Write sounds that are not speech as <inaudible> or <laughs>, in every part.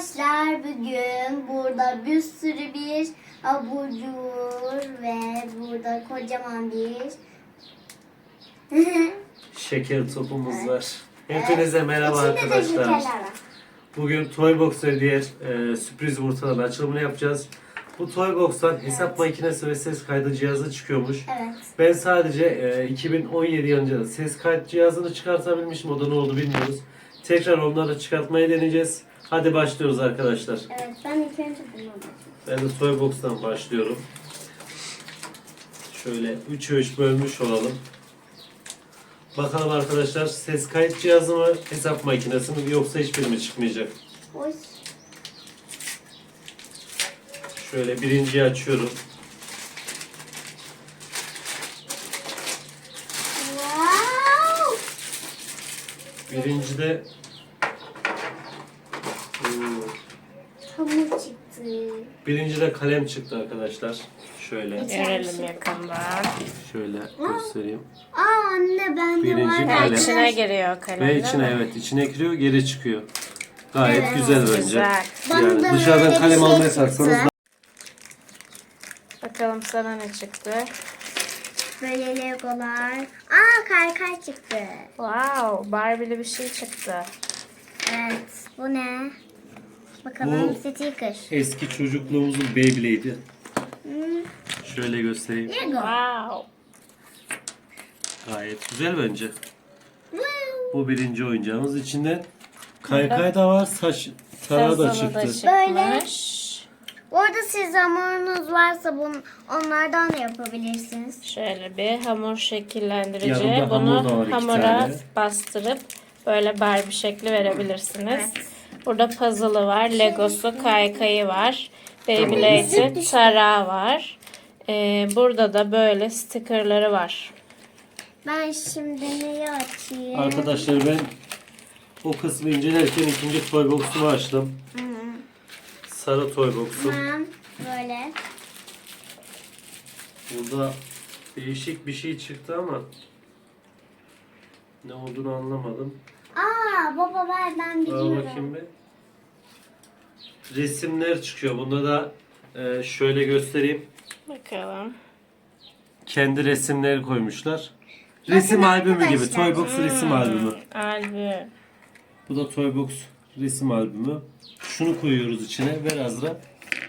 Arkadaşlar bugün burada bir sürü bir aburcur ve burada kocaman bir <laughs> Şeker topumuz var. Hepinize merhaba İçinde de arkadaşlar. Bugün Toybox ve diğer e, sürpriz yumurtaların açılımını yapacağız. Bu Toybox'tan hesap makinesi ve ses kaydı cihazı çıkıyormuş. Evet. Ben sadece e, 2017 yılında ses kayıt cihazını çıkartabilmişim. O da ne oldu bilmiyoruz. Tekrar onları çıkartmayı deneyeceğiz. Hadi başlıyoruz arkadaşlar. Evet ben ilk önce. Ben de Toybox'tan başlıyorum. Şöyle 3'e 3 bölmüş olalım. Bakalım arkadaşlar ses kayıt cihazı mı, hesap makinesi mi yoksa hiçbiri mi çıkmayacak? Oy. Şöyle birinciyi açıyorum. Wow. Birincide Hmm, Hamur çıktı. birincide kalem çıktı arkadaşlar. Şöyle Görelim yakından. şöyle göstereyim. Aa anne bende Birinci var. kalem. İçine giriyor kalem Ve değil içine mi? evet içine giriyor geri çıkıyor. Gayet Evet. güzel bence. Güzel. Bana Yani da dışarıdan bir kalem şey almaya çıktı. kalksanız Bakalım sana ne çıktı? Böyle legolar. Aa kaykay çıktı. Wow, Barbie'li bir şey çıktı. Evet. Bu ne? Bakalım Bu- sticker. eski çocukluğumuzun Beyblade'i. Hmm, Şöyle göstereyim. Lego. Wow. Gayet güzel bence. Wow. Bu birinci oyuncağımız. İçinde kaykay da var, saç tarağı da çıktı. çıkmış. Orada siz hamurunuz varsa bun, onlardan da yapabilirsiniz. Şöyle bir hamur şekillendirici. Yanında hamur da var Bunu iki hamura tane. bastırıp böyle Barbie şekli verebilirsiniz. Burada puzzle'ı var, Legosu, kaykayı var. Beyblade'i, tarağı var. Ee, burada da böyle stickerları var. Ben şimdi neyi açayım? Arkadaşlar ben o kısmı incelerken ikinci toy box'umu açtım. Sarı toy box'um. Tamam. Böyle. Burada değişik bir şey çıktı ama ne olduğunu anlamadım. Aa baba ver ben Al biliyorum. bakayım bir. Resimler çıkıyor. Bunda da e, şöyle göstereyim. Bakalım. Kendi resimleri koymuşlar. Resim albümü gibi. arkadaşlar. Toybox resim albümü. Albüm. Bu da Toybox resim albümü. Şunu koyuyoruz içine. Ver Azra.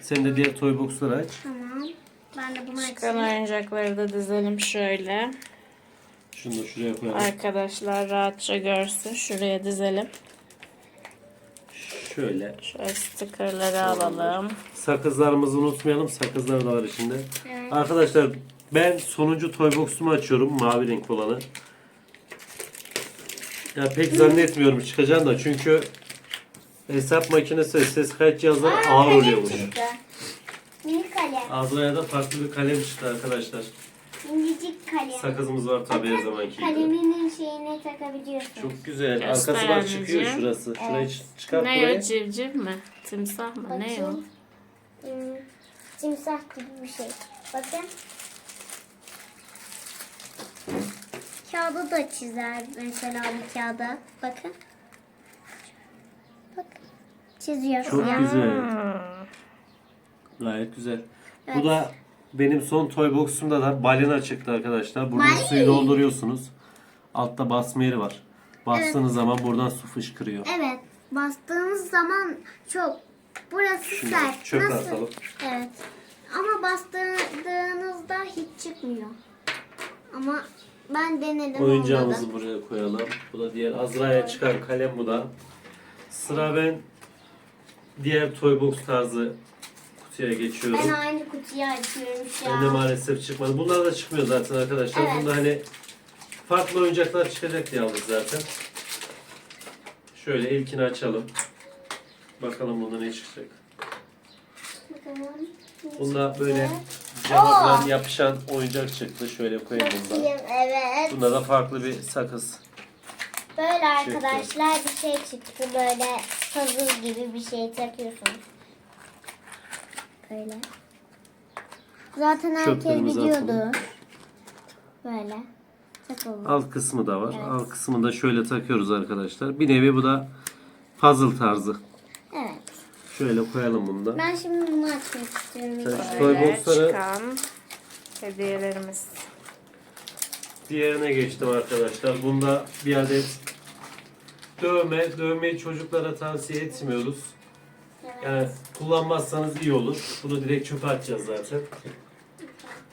Sen de diğer Toybox'ları aç. Tamam. Ben de bunu Çıkan açayım. oyuncakları da dizelim şöyle. Şunu da şuraya koyalım. Arkadaşlar rahatça görsün. Şuraya dizelim. Şöyle. Şöyle stickerları alalım. Sakızlarımızı unutmayalım. Sakızlar da var içinde. Evet. Arkadaşlar ben sonuncu Toybox'umu açıyorum. Mavi renk olanı. Ya pek zannetmiyorum çıkacağını da çünkü hesap makinesi ses kayıt cihazları ağır kalem oluyormuş. çıktı. Minik kalem. Azra'ya da farklı bir kalem çıktı arkadaşlar. Minicik kalem. Sakızımız var tabii her zamanki gibi. Kaleminin şeyine takabiliyorsun. Çok güzel. Göster Arkası bak çıkıyor anneciğim. şurası. Şurayı Evet. ç- çıkart Ne buraya. o civciv mi? Timsah mı? Ne o? Bakayım. Hmm, timsah gibi bir şey. Bakın. Kağıda da çizer mesela bir kağıda. Bakın. Bak. Çiziyor. Çok siyah. güzel. Gayet güzel. Evet. Bu da benim son toy box'umda da balina çıktı arkadaşlar. Buradan Balina. suyu dolduruyorsunuz. Altta basma yeri var. Bastığınız zaman buradan su fışkırıyor. Evet. Bastığınız zaman çok burası Şimdi sert. çöpe Nasıl? atalım. Evet. Ama bastırdığınızda hiç çıkmıyor. Ama ben denedim olmadı. Oyuncağımızı buraya koyalım. Bu da diğer Azra'ya çıkan kalem bu da. Sıra ben diğer toy box tarzı kutuya geçiyorum. Ben aynı kutuyu açıyorum şu Ben de an. maalesef çıkmadı. Bunlar da çıkmıyor zaten arkadaşlar. Evet. Bunda hani farklı oyuncaklar çıkacak diye aldık zaten. Şöyle ilkini açalım. Bakalım bunda ne çıkacak. Bakalım. Bunda böyle falan yapışan oyuncak çıktı. Şöyle koyayım bunda. Evet. Bunda da farklı bir sakız. Böyle arkadaşlar bir şey çıktı. Böyle puzzle gibi bir şey takıyorsunuz. Böyle. Zaten herkes Çöplerimizi biliyordu. atalım. Böyle. Takıldı. Alt kısmı da var. Evet. Alt kısmını da şöyle takıyoruz arkadaşlar. Bir nevi bu da puzzle tarzı. Evet. Şöyle koyalım bunu da. Ben şimdi bunu açmak istiyorum. Toy Böyle box'ları çıkan hediyelerimiz. diğerine geçtim arkadaşlar. Bunda bir adet dövme. Dövmeyi çocuklara tavsiye etmiyoruz. Yani kullanmazsanız iyi olur. Bunu direkt çöpe atacağız zaten.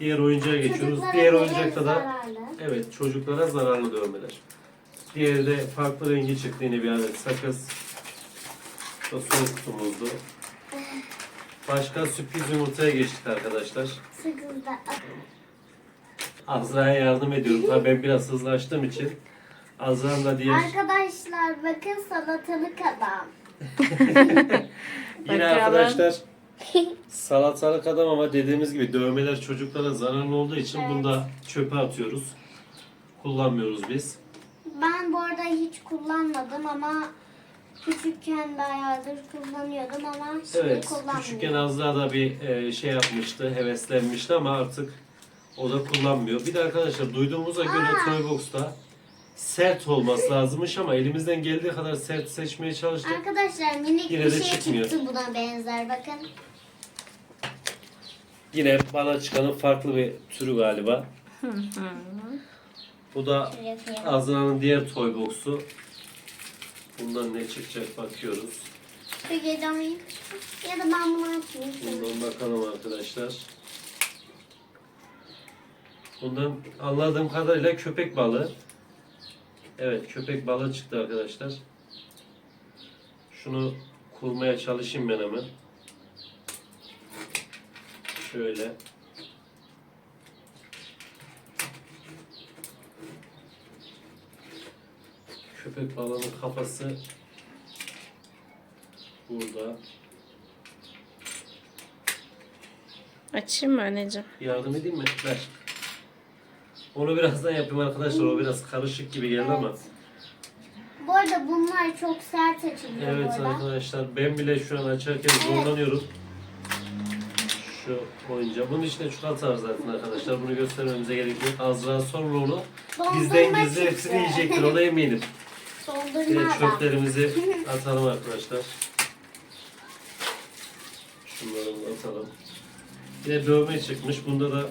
Diğer oyuncağa geçiyoruz. Çocuklara Diğer oyuncakta da zararlı. evet çocuklara zararlı dövmeler. Diğeri de farklı rengi çıktı yine bir adet sakız. Bu da kutumuzdu. Başka sürpriz yumurtaya geçtik arkadaşlar. Sıkıntı. Azra'ya yardım ediyorum. Tabii ben biraz hızlı açtığım için. Azra'nın da diğer... Arkadaşlar bakın salatalık adam. <laughs> Yine Bakalım. arkadaşlar <laughs> salatalık adam ama dediğimiz gibi dövmeler çocuklara zararlı olduğu için bunu da çöpe atıyoruz. Kullanmıyoruz biz. Ben bu arada hiç kullanmadım ama küçükken bayağıdır kullanıyordum ama şimdi Evet, kullanmıyorum. küçükken Azra da bir e, şey yapmıştı, heveslenmişti ama artık o da kullanmıyor. Bir de arkadaşlar duyduğumuza göre Aa. Toybox'ta sert olması lazımmış ama elimizden geldiği kadar sert seçmeye çalıştık. Arkadaşlar minik Yine bir de şey çıkmıyor. çıktı buna benzer bakın. Yine bana çıkanın farklı bir türü galiba. <laughs> Bu da. Azra'nın diğer Toybox'u. Bundan ne çıkacak bakıyoruz. Bir gece oynayayım. Ya da ben bunu açayım. Bundan bakalım arkadaşlar. Bundan anladığım kadarıyla köpek balığı. Evet köpek balığı çıktı arkadaşlar. Şunu kurmaya çalışayım ben hemen. Şöyle. Köpek balığının kafası burada. Açayım mı anneciğim? Yardım edeyim mi? Ver. Onu birazdan yapayım arkadaşlar. O biraz karışık gibi geldi ama. Bu arada bunlar çok sert açılıyor Evet bu arada. arkadaşlar ben bile şu an açarken zorlanıyorum. Şu oyuncağı. Bunun içinde çikolata var zaten arkadaşlar. Bunu göstermemize gerek yok. Azra sonra onu bizden Dondurma gizli hepsini yiyecektir. Ona eminim. Dondurma Yine adam. çöplerimizi atalım arkadaşlar. Şunları da atalım. Yine dövme çıkmış. Bunda da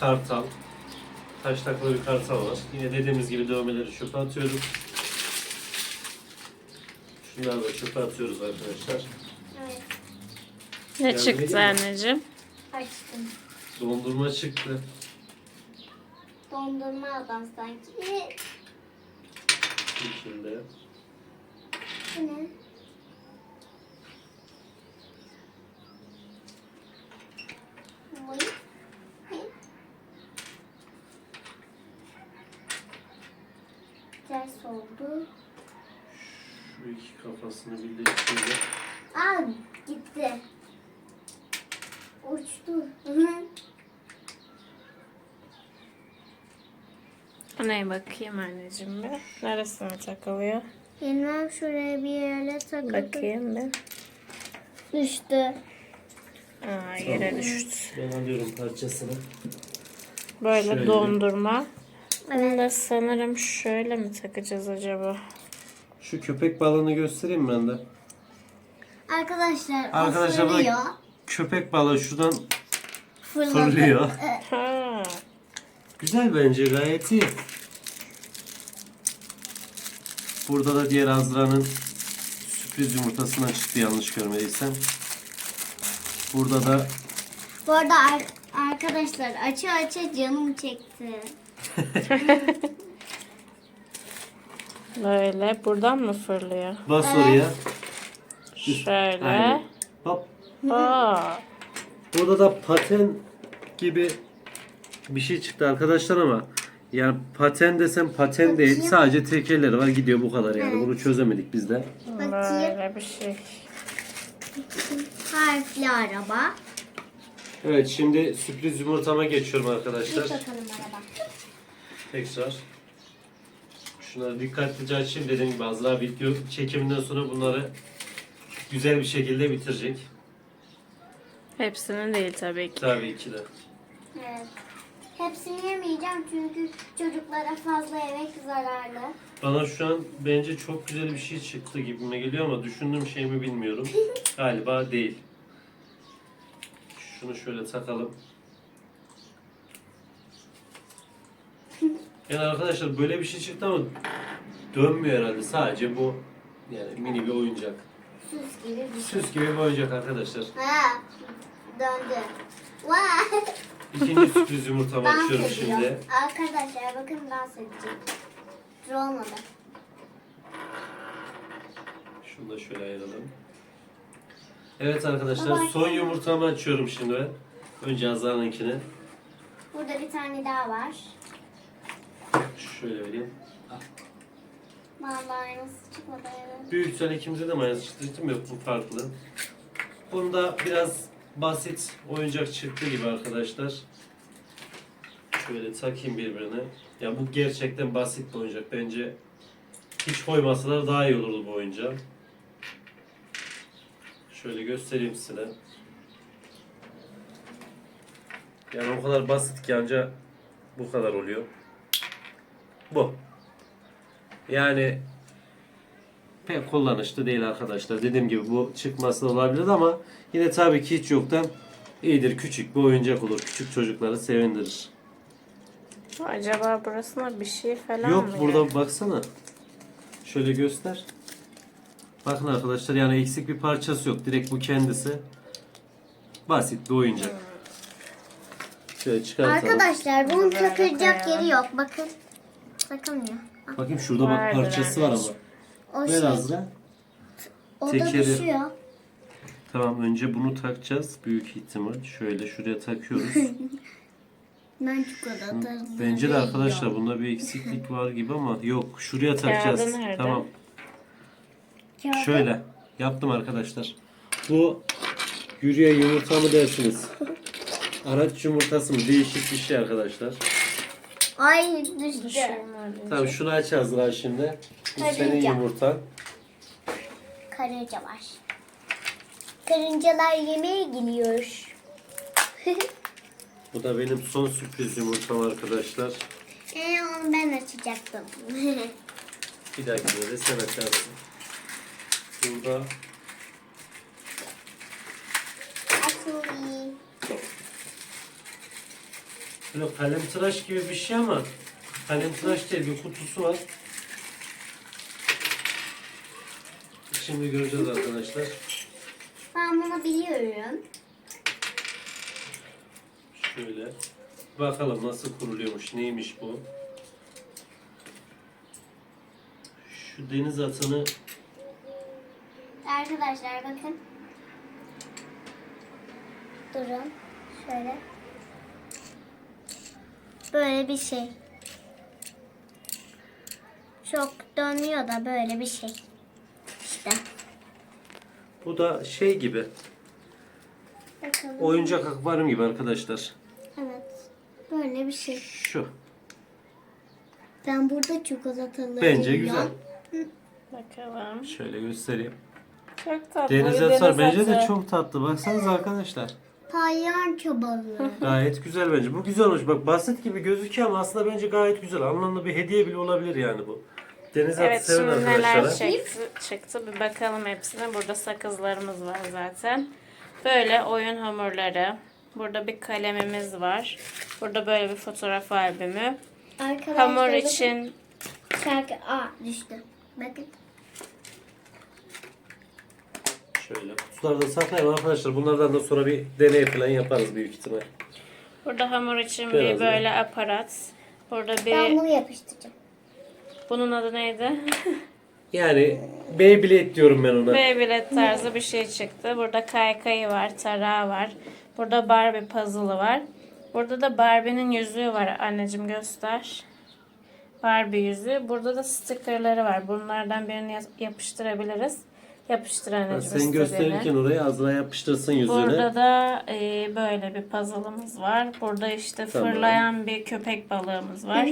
kartal. Taş takılı bir kartal var. Yine dediğimiz gibi dövmeleri çöpe atıyoruz. Şunları da çöpe atıyoruz arkadaşlar. Evet Ne çıktı mi? anneciğim? açtım. Dondurma çıktı. Dondurma adam sanki. Bu. Bu ne? Oy. Ters oldu. Şu iki kafasını birleştireceğim. Aa gitti. Uçtu. <laughs> Neye bakayım anneciğim bir. Neresine takılıyor? Bilmem şuraya bir yere takıldı. Bakayım bir. Düştü. Aa, yere düştü. Ben alıyorum parçasını. Böyle Şöyle. dondurma. Bunu da sanırım şöyle mi takacağız acaba? Şu köpek balığını göstereyim ben de. Arkadaşlar, Arkadaşlar fırlıyor. Köpek balığı şuradan Fırladı. fırlıyor. <laughs> Ha. Güzel bence gayet iyi. Burada da diğer Azra'nın sürpriz yumurtasından çıktı yanlış görmediysem. Burada da Bu arada ar- arkadaşlar açı açı canım çekti. <laughs> Böyle buradan mı fırlıyor? bas oraya. Şöyle. Aynen. Hop. Aa, Burada da paten gibi bir şey çıktı arkadaşlar ama yani paten desem paten değil. Sadece tekerleri var gidiyor bu kadar yani. Bunu çözemedik biz de. Bakayım. böyle bir şey. Harfli araba. Evet şimdi sürpriz yumurtama geçiyorum Bir arkadaşlar. bakalım araba. Tekrar. Şunları dikkatlice açayım dediğim gibi Azra video çekiminden sonra bunları güzel bir şekilde bitirecek. Hepsinin değil tabii ki. Tabii ki de. Evet. Hepsini yemeyeceğim çünkü çocuklara fazla yemek zararlı. Bana şu an bence çok güzel bir şey çıktı gibime geliyor ama düşündüğüm şey mi bilmiyorum. <laughs> Galiba değil. Şunu şöyle takalım. Yani arkadaşlar böyle bir şey çıktı ama dönmüyor herhalde. Sadece bu yani mini bir oyuncak. Süs gibi bir şey. Süs gibi bir oyuncak arkadaşlar. Ha. Döndü. Vay. İkinci sürpriz yumurtamı Dans açıyorum ediyor. şimdi. Arkadaşlar bakın dans edecek. Dur olmadı. Şunu da şöyle ayıralım. Evet arkadaşlar Baba, son yumurtamı açıyorum şimdi. Önce Azra'nınkini. Burada bir tane daha var. Şöyle vereyim. Vallahi aynısı çıkmadı. evet. Büyük ihtimalle ikimize de mayonez çıktı yok bu farklı. Bunda biraz basit oyuncak çıktı gibi arkadaşlar. Şöyle takayım birbirine. Ya bu gerçekten basit bir oyuncak. Bence hiç koymasalar daha iyi olurdu bu oyuncağı. Şöyle göstereyim size. Yani o kadar basit ki anca bu kadar oluyor. Bu. Yani pek kullanışlı değil arkadaşlar. Dediğim gibi bu çıkması olabilir ama yine tabii ki hiç yoktan iyidir. Küçük bir oyuncak olur. Küçük çocukları sevindirir. Acaba burasına bir şey falan Yok mı? burada baksana. Şöyle göster. Bakın arkadaşlar yani eksik bir parçası yok. Direkt bu kendisi. Basit bir oyuncak. Şöyle çıkartalım. Arkadaşlar bunun takılacak yeri yok. Bakın. Takılmıyor. Bakayım şurada bak Vardır parçası var ama. O şey. Biraz da. O da tekeri. düşüyor. Tamam önce bunu takacağız. Büyük ihtimal. Şöyle şuraya takıyoruz. <laughs> Ben çikolata. Bence de arkadaşlar bunda bir eksiklik <laughs> var gibi ama yok. Şuraya takacağız. nerede? Tamam. Kağıdı- Şöyle yaptım arkadaşlar. Bu yürüyen yumurta mı dersiniz? <laughs> Araç yumurtası mı? Değişik bir şey arkadaşlar. Ay düştü. Düşünmedim. Tamam şunu aç Azra şimdi. Bu Karınca. senin yumurtan. Karınca var. Karıncalar yemeğe geliyor. <laughs> Bu da benim son sürpriz yumurtam arkadaşlar. Ee, onu ben açacaktım. <laughs> Bir dahakine de sen açarsın. Burada Açılayım. Böyle kalem tıraş gibi bir şey ama kalem tıraş değil bir kutusu var. Şimdi göreceğiz arkadaşlar. Ben bunu biliyorum. Şöyle. Bakalım nasıl kuruluyormuş, neymiş bu. Şu deniz atını Arkadaşlar bakın. Durun. Şöyle. Böyle bir şey. Çok dönüyor da böyle bir şey. İşte. bu da şey gibi. Bakalım. Oyuncak akvaryum gibi arkadaşlar. Evet. Böyle bir şey. Şu. Ben burada çikolataları Bence güzel. Bakalım. Şöyle göstereyim. Çok tatlı. Deniz atar bence de çok tatlı. Baksanıza arkadaşlar. Palyaço balığı. <laughs> Gayet güzel bence. Bu güzel olmuş. Bak basit gibi gözüküyor ama aslında bence gayet güzel. Anlamlı bir hediye bile olabilir yani bu. Deniz atı Evet seven şimdi neler arkadaşlara. çıktı, çıktı bir bakalım hepsine. Burada sakızlarımız var zaten. Böyle oyun hamurları. Burada bir kalemimiz var. Burada böyle bir fotoğraf albümü. Arkadaşlar Hamur bakın. için Şarkı Aa düştü. Bakın. Şöyle kutularda saklayalım arkadaşlar. Bunlardan da sonra bir deney falan yaparız büyük ihtimal. Burada hamur için Biraz bir böyle aparat. Burada Ben bir bunu yapıştıracağım. bunun adı neydi? <laughs> Yani Beyblade diyorum ben ona. Beyblade tarzı bir şey çıktı. Burada kaykayı var, tarağı var. Burada Barbie puzzle'ı var. Burada da Barbie'nin yüzüğü var. Anneciğim göster. Barbie yüzüğü. Burada da stickerları var. Bunlardan birini ya- yapıştırabiliriz. Yapıştır Ha, anneciğim Sen istediğini. gösterirken oraya Azra yapıştırsın yüzüne. Burada da e, böyle bir puzzle'ımız var. Burada işte Tamam. fırlayan bir köpek balığımız var.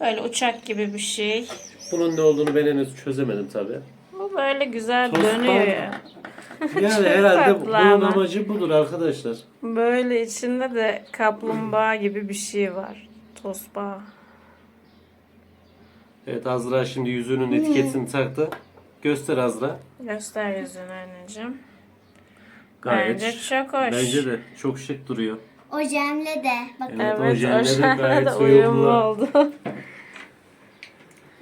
Böyle uçak gibi bir şey. Bunun ne olduğunu ben henüz çözemedim tabi. Bu böyle güzel Tost dönüyor. var. <laughs> Yani herhalde tatlı bunun ama. amacı budur arkadaşlar. Böyle içinde de kaplumbağa gibi bir şey var. Tosbağa. Evet Azra şimdi yüzüğünün etiketini taktı. Göster Azra. Göster yüzünü anneciğim. Gayet. Bence çok hoş. Bence de çok şık duruyor. Ojemle de. Bakın Evet, Evet, ojenleri o şarkı gayet uyumlu oldu. <laughs>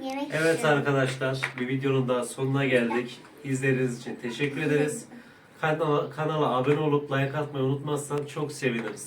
yemek Evet istiyorum. arkadaşlar bir videonun daha sonuna geldik. İzlediğiniz için teşekkür ederiz. Kanala, kanala abone olup like atmayı unutmazsan çok seviniriz.